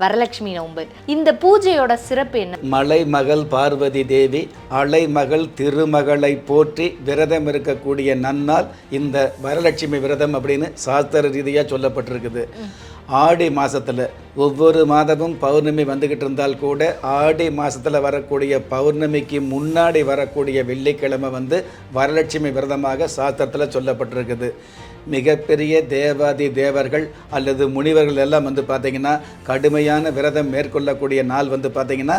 வரலட்சுமி நோன்பு இந்த பூஜையோட சிறப்பு என்ன? மலை மகள் பார்வதி தேவி அலை மகள் திருமகளை போற்றி விரதம் இருக்கக்கூடிய நன்னால் இந்த வரலட்சுமி விரதம் அப்படின்னு சாஸ்திர ரீதியாக சொல்லப்பட்டிருக்குது. ஆடி மாதத்தில் ஒவ்வொரு மாதமும் பௌர்ணமி வந்துக்கிட்டு இருந்தால் கூட ஆடி மாதத்தில் வரக்கூடிய பௌர்ணமிக்கு முன்னாடி வரக்கூடிய வெள்ளிக்கிழமை வந்து வரலட்சுமி விரதமாக சாஸ்திரத்தில் சொல்லப்பட்டிருக்குது. மிகப்பெரிய தேவாதி தேவர்கள் அல்லது முனிவர்கள் எல்லாம் வந்து பார்த்தீங்கன்னா கடுமையான விரதம் மேற்கொள்ளக்கூடிய நாள் வந்து பார்த்தீங்கன்னா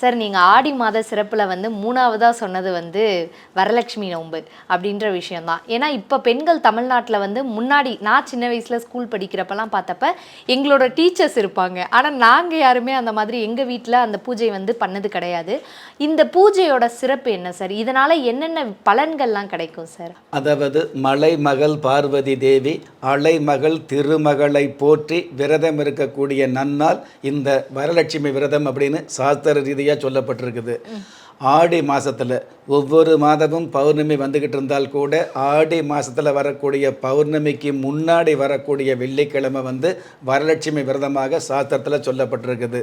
சார் நீங்கள் ஆடி மாத சிறப்பில் வந்து மூணாவதாக சொன்னது வந்து வரலட்சுமி நோன்பு அப்படின்ற விஷயம்தான். ஏன்னா இப்போ பெண்கள் தமிழ்நாட்டில் வந்து முன்னாடி நான் சின்ன வயசில் ஸ்கூல் படிக்கிறப்பெல்லாம் பார்த்தப்ப எங்களோட டீச்சர்ஸ் இருப்பாங்க. ஆனால் நாங்கள் யாருமே அந்த மாதிரி எங்கள் வீட்டில் அந்த பூஜை வந்து பண்ணது கிடையாது. இந்த பூஜையோட சிறப்பு என்ன சார்? இதனால் என்னென்ன பலன்கள்லாம் கிடைக்கும் சார்? அதாவது மலை மகள் பார்வதி தேவி அலை மகள் திருமகளை போற்றி விரதம் இருக்கக்கூடிய நன்னால் இந்த வரலட்சுமி விரதம் அப்படின்னு சாஸ்திர ரீதி ரீதியாக சொல்லப்பட்டிருக்குது. ஆடி மாதத்தில் ஒவ்வொரு மாதமும் பௌர்ணமி வந்துக்கிட்டு இருந்தால் கூட ஆடி மாதத்தில் வரக்கூடிய பௌர்ணமிக்கு முன்னாடி வரக்கூடிய வெள்ளிக்கிழமை வந்து வரலட்சுமி விரதமாக சாஸ்திரத்தில் சொல்லப்பட்டிருக்குது.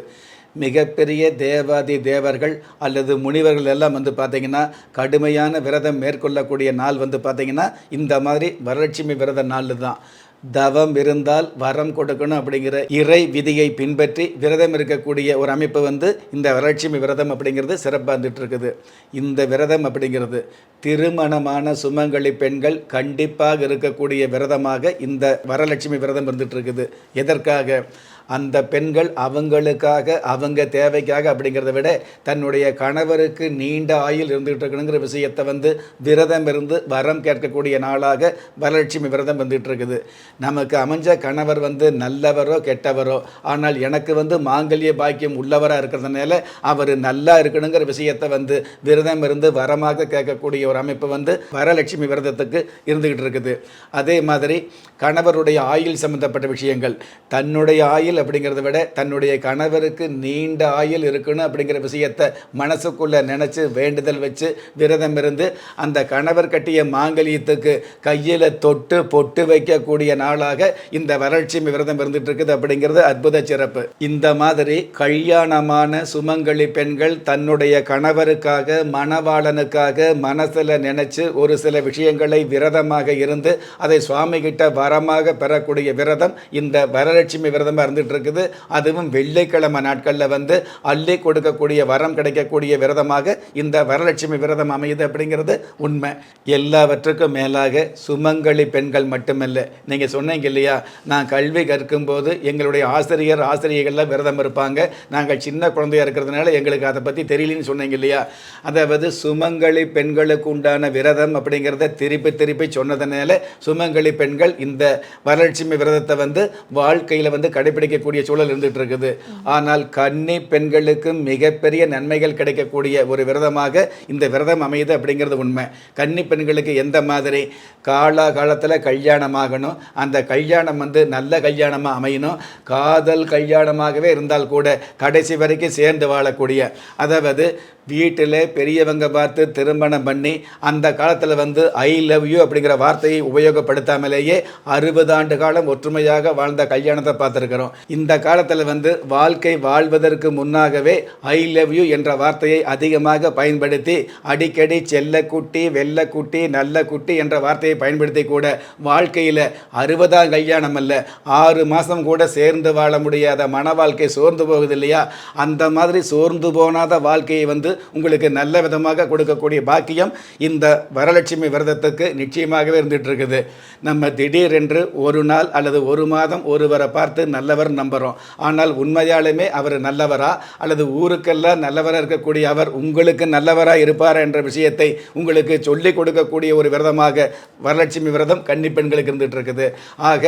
மிகப்பெரிய தேவாதி தேவர்கள் அல்லது முனிவர்கள் எல்லாம் வந்து பார்த்திங்கன்னா கடுமையான விரதம் மேற்கொள்ளக்கூடிய நாள் வந்து பார்த்திங்கன்னா இந்த மாதிரி வரலட்சுமி விரத நாள் தான் தவம் இருந்தால் வரம் கொடுக்கணும் அப்படிங்கிற இறை விதியை பின்பற்றி விரதம் இருக்கக்கூடிய ஒரு அமைப்பு வந்து இந்த வரலட்சுமி விரதம் அப்படிங்கிறது சிறப்பாக வந்துட்டு இருக்குது இந்த விரதம் அப்படிங்கிறது திருமணமான சுமங்கலி பெண்கள் கண்டிப்பாக இருக்கக்கூடிய விரதமாக இந்த வரலட்சுமி விரதம் இருந்துட்டு இருக்குது எதற்காக? அந்த பெண்கள் அவங்களுக்காக அவங்க தேவைக்காக அப்படிங்கிறத விட தன்னுடைய கணவருக்கு நீண்ட ஆயுள் இருந்துகிட்டு இருக்கணுங்கிற விஷயத்தை வந்து விரதம் இருந்து வரம் கேட்கக்கூடிய நாளாக வரலட்சுமி விரதம் வந்துட்டு இருக்குது நமக்கு அமைஞ்ச கணவர் வந்து நல்லவரோ கெட்டவரோ ஆனால் எனக்கு வந்து மாங்கல்ய பாக்கியம் உள்ளவராக இருக்கிறதுனால அவர் நல்லா இருக்கணுங்கிற விஷயத்தை வந்து விரதம் இருந்து வரமாக கேட்கக்கூடிய ஒரு அமைப்பு வந்து வரலட்சுமி விரதத்துக்கு இருந்துக்கிட்டு இருக்குது. அதே மாதிரி கணவருடைய ஆயுள் சம்பந்தப்பட்ட விஷயங்கள் தன்னுடைய ஆயுள் அப்படிங்கிறத விட தன்னுடைய கணவருக்கு நீண்ட ஆயுள் இருக்கணும் அப்படிங்கிற விஷயத்தை மனசுக்குள்ளே நினச்சி வேண்டுதல் வச்சு விரதம் இருந்து அந்த கணவர் கட்டிய மாங்கல்யத்துக்கு கையில் தொட்டு பொட்டு வைக்கக்கூடிய நாளாக இந்த வரட்சிமி விரதம் இருந்துட்டு இருக்குது அப்படிங்கிறது அற்புத சிறப்பு. இந்த மாதிரி கல்யாணமான சுமங்கலி பெண்கள் தன்னுடைய கணவருக்காக மணவாளனுக்காக மனசில் நினைச்சு ஒரு சில விஷயங்களை விரதமாக இருந்து அதை சுவாமி கிட்ட வரமாக பெறக்கூடிய விரதம் இந்த வரலட்சுமி விரதமாக இருந்துட்டு இருக்குது அதுவும் வெள்ளிக்கிழமை நாட்களில் வந்து அள்ளி கொடுக்கக்கூடிய வரம் கிடைக்கக்கூடிய விரதமாக இந்த வரலட்சுமி விரதம் அமையுது அப்படிங்கிறது உண்மை. எல்லாவற்றுக்கும் மேலாக சுமங்கலி பெண்கள் மட்டுமல்ல நீங்கள் சொன்னீங்க இல்லையா நான் கல்வி கற்கும்போது எங்களுடைய ஆசிரியர் ஆசிரியர்கள்லாம் விரதம் இருப்பாங்க. நாங்கள் சின்ன குழந்தையா இருக்கிறதுனால எங்களுக்கு அதை பற்றி தெரியலன்னு சொன்னீங்க இல்லையா அதாவது சுமங்கலி பெண்களுக்கு உண்டான விரதம் அப்படிங்கிறத திருப்பி திருப்பி சொன்னதுனால சுமங்கலி பெண்கள் இந்த வரலட்சுமி விரதத்தை வந்து வாழ்க்கையில் வந்து கடைபிடிக்கக்கூடிய சூழல் இருந்துகிட்டு இருக்குது ஆனால் கன்னி பெண்களுக்கு மிகப்பெரிய நன்மைகள் கிடைக்கக்கூடிய ஒரு விரதமாக இந்த விரதம் அமையுது அப்படிங்கிறது உண்மை. கன்னி பெண்களுக்கு எந்த மாதிரி? காலா காலத்தில் கல்யாணம் ஆகணும் அந்த கல்யாணம் வந்து நல்ல கல்யாணமாக அமையணும். காதல் கல்யாணமாகவே இருந்தால் கூட கடைசி வரைக்கும் சேர்ந்து வாழக்கூடிய அதாவது வீட்டில் பெரியவங்க பார்த்து திருமணம் பண்ணி அந்த காலத்தில் வந்து ஐ லவ் யூ அப்படிங்கிற வார்த்தையை உபயோகப்படுத்தாமலேயே அறுபது ஆண்டு காலம் ஒற்றுமையாக வாழ்ந்த கல்யாணத்தை பார்த்துருக்கிறோம். இந்த காலத்தில் வந்து வாழ்க்கை வாழ்வதற்கு முன்னாகவே ஐ லவ் யூ என்ற வார்த்தையை அதிகமாக பயன்படுத்தி அடிக்கடி செல்லக்குட்டி வெள்ளக்குட்டி நல்ல குட்டி என்ற வார்த்தையை பயன்படுத்தி கூட வாழ்க்கையில் அறுபதாம் கல்யாணம் அல்ல ஆறு மாதம் கூட சேர்ந்து வாழ முடியாத மன வாழ்க்கை சோர்ந்து போகுது இல்லையா? அந்த மாதிரி சோர்ந்து போனாத வாழ்க்கையை வந்து உங்களுக்கு நல்ல விதமாக கொடுக்கக்கூடிய பாக்கியம் இந்த வரலட்சுமி விரதத்துக்கு நிச்சயமாகவே இருந்துட்டு இருக்குது நம்ம திடீரென்று ஒரு நாள் அல்லது ஒரு மாதம் ஒருவரை பார்த்து நல்லவர் நம்புகிறோம் ஆனால் உண்மையாலுமே அவர் நல்லவரா? அல்லது ஊருக்கெல்லாம் நல்லவராக இருக்கக்கூடிய அவர் உங்களுக்கு நல்லவராக இருப்பார் என்ற விஷயத்தை உங்களுக்கு சொல்லிக் கொடுக்கக்கூடிய ஒரு விரதமாக வரலட்சுமி விரதம் கன்னி பெண்களுக்கு இருந்துட்டு இருக்குது ஆக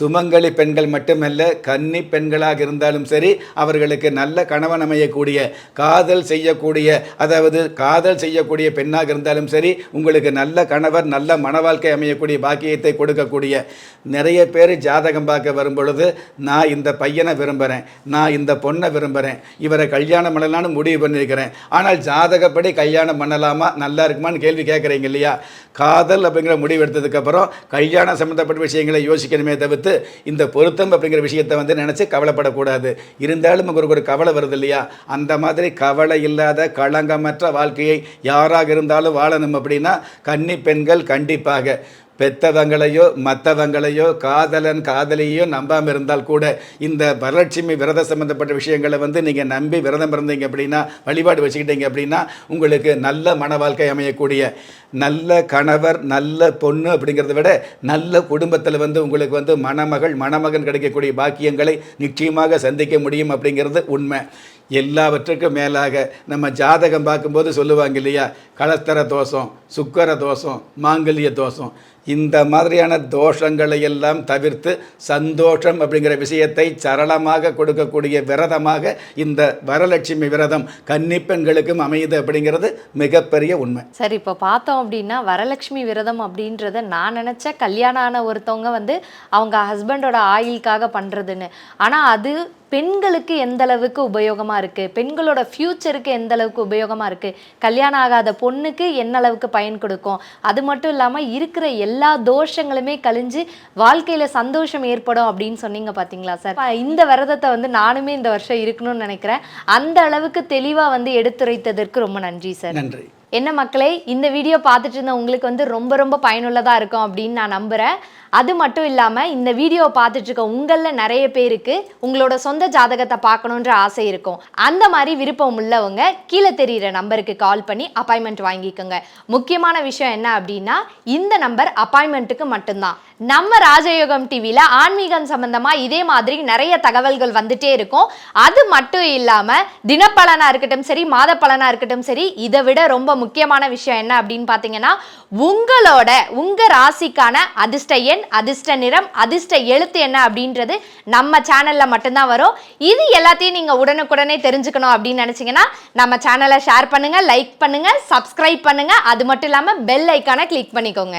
சுமங்கலி பெண்கள் மட்டுமல்ல கன்னி பெண்களாக இருந்தாலும் சரி அவர்களுக்கு நல்ல கணவன் அமையக்கூடிய காதல் செய்யக்கூடிய செய்யக்கூடிய அதாவது காதல் செய்யக்கூடிய பெண்ணாக இருந்தாலும் சரி உங்களுக்கு நல்ல கணவர் நல்ல மன வாழ்க்கை அமையக்கூடிய பாக்கியத்தை கொடுக்கக்கூடிய நிறைய பேர் ஜாதகம் பார்க்க வரும் பொழுது நான் இந்த பையனை விரும்புகிறேன் நான் இந்த பொண்ணை விரும்புகிறேன் இவரை கல்யாணம் பண்ணலான்னு முடிவு பண்ணியிருக்கிறேன். ஆனால் ஜாதகப்படி கல்யாணம் பண்ணலாமா நல்லா இருக்குமான்னு கேள்வி கேட்குறீங்க இல்லையா? காதல் அப்படிங்கிற முடிவு எடுத்ததுக்கப்புறம் கல்யாணம் சம்மந்தப்பட்ட விஷயங்களை யோசிக்கணுமே தவிர்த்து இந்த பொருத்தம் அப்படிங்கிற விஷயத்தை வந்து நினச்சி கவலைப்படக்கூடாது. இருந்தாலும் உங்களுக்கு ஒரு கவலை வருது இல்லையா? அந்த மாதிரி கவலை இல்லாத களங்கமற்ற வாழ்க்கையை யாராக இருந்தாலும் வாழணும் அப்படின்னா கன்னி பெண்கள் கண்டிப்பாக. பெத்தவங்களையோ மற்றவங்களையோ காதலன் காதலியோ நம்பாமல் இருந்தால் கூட இந்த வரலட்சுமி விரத சம்மந்தப்பட்ட விஷயங்களை வந்து நீங்கள் நம்பி விரதம் இருந்தீங்க அப்படின்னா வழிபாடு வச்சுக்கிட்டீங்க அப்படின்னா உங்களுக்கு நல்ல மன வாழ்க்கை அமையக்கூடிய நல்ல கணவர் நல்ல பொண்ணு அப்படிங்கிறத விட நல்ல குடும்பத்தில் வந்து உங்களுக்கு வந்து மணமகள் மணமகன் கிடைக்கக்கூடிய பாக்கியங்களை நிச்சயமாக சந்திக்க முடியும் அப்படிங்கிறது உண்மை. எல்லாவற்றுக்கும் மேலாக நம்ம ஜாதகம் பார்க்கும்போது சொல்லுவாங்க இல்லையா? கலஸ்தர தோஷம் சுக்கர தோஷம் மாங்கல்ய தோஷம். இந்த மாதிரியான தோஷங்களை எல்லாம் தவிர்த்து சந்தோஷம் அப்படிங்கிற விஷயத்தை சரளமாக கொடுக்கக்கூடிய விரதமாக இந்த வரலட்சுமி விரதம் கன்னிப்பெண்களுக்கும் அமையுது அப்படிங்கிறது மிகப்பெரிய உண்மை. சரி இப்போ பார்த்தோம் அப்படின்னா வரலட்சுமி விரதம் அப்படின்றத நான் நினச்ச கல்யாணம் ஆன ஒருத்தவங்க வந்து அவங்க ஹஸ்பண்டோட ஆயிலுக்காக பண்ணுறதுன்னு ஆனால் அது பெண்களுக்கு எந்த அளவுக்கு உபயோகமாக இருக்குது பெண்களோட ஃப்யூச்சருக்கு எந்த அளவுக்கு உபயோகமாக இருக்குது கல்யாணம் ஆகாத பொண்ணுக்கு என்ன அளவுக்கு பயன் கொடுக்கும்? அது மட்டும் இல்லாமல் இருக்கிற எல்லா எல்லா தோஷங்களுமே கழிஞ்சு வாழ்க்கையில் சந்தோஷம் ஏற்படும் அப்படின்னு சொன்னீங்க பார்த்தீங்களா சார் இந்த விரதத்தை வந்து நானுமே இந்த வருஷம் இருக்கணும்னு நினைக்கிறேன். அந்த அளவுக்கு தெளிவாக வந்து எடுத்துரைத்ததற்கு ரொம்ப நன்றி சார் நன்றி. என்ன மக்களே இந்த வீடியோ பார்த்துட்டு இருந்த உங்களுக்கு வந்து ரொம்ப ரொம்ப பயனுள்ளதாக இருக்கும் அப்படின்னு நான் நம்புகிறேன் அது மட்டும் இல்லாமல் இந்த வீடியோவை பார்த்துட்டு இருக்க உங்களில் நிறைய பேருக்கு உங்களோட சொந்த ஜாதகத்தை பார்க்கணுன்ற ஆசை இருக்கும். அந்த மாதிரி விருப்பம் உள்ளவங்க கீழே தெரிகிற நம்பருக்கு கால் பண்ணி அப்பாயின்மெண்ட் வாங்கிக்கோங்க. முக்கியமான விஷயம் என்ன அப்படின்னா இந்த நம்பர் அப்பாயின்மெண்ட்டுக்கு மட்டும்தான். நம்ம ராஜயோகம் டிவியில் ஆன்மீகம் சம்பந்தமாக இதே மாதிரி நிறைய தகவல்கள் வந்துட்டே இருக்கும். அது மட்டும் இல்லாமல் தினப்பலனாக இருக்கட்டும் சரி மாத பலனாக இருக்கட்டும் சரி இதை விட ரொம்ப முக்கியமான விஷயம் என்ன அப்படின்னு பார்த்தீங்கன்னா உங்களோட உங்கள் ராசிக்கான அதிர்ஷ்ட எண் அதிர்ஷ்ட நிறம் அதிர்ஷ்ட எழுத்து என்ன அப்படின்றது நம்ம சேனலில் மட்டும்தான் வரும். இது எல்லாத்தையும் நீங்கள் உடனுக்குடனே தெரிஞ்சுக்கணும் அப்படின்னு நினச்சிங்கன்னா நம்ம சேனலை ஷேர் பண்ணுங்கள் லைக் பண்ணுங்கள் சப்ஸ்கிரைப் பண்ணுங்கள் அது மட்டும் இல்லாமல் பெல் ஐக்கானை கிளிக் பண்ணிக்கோங்க.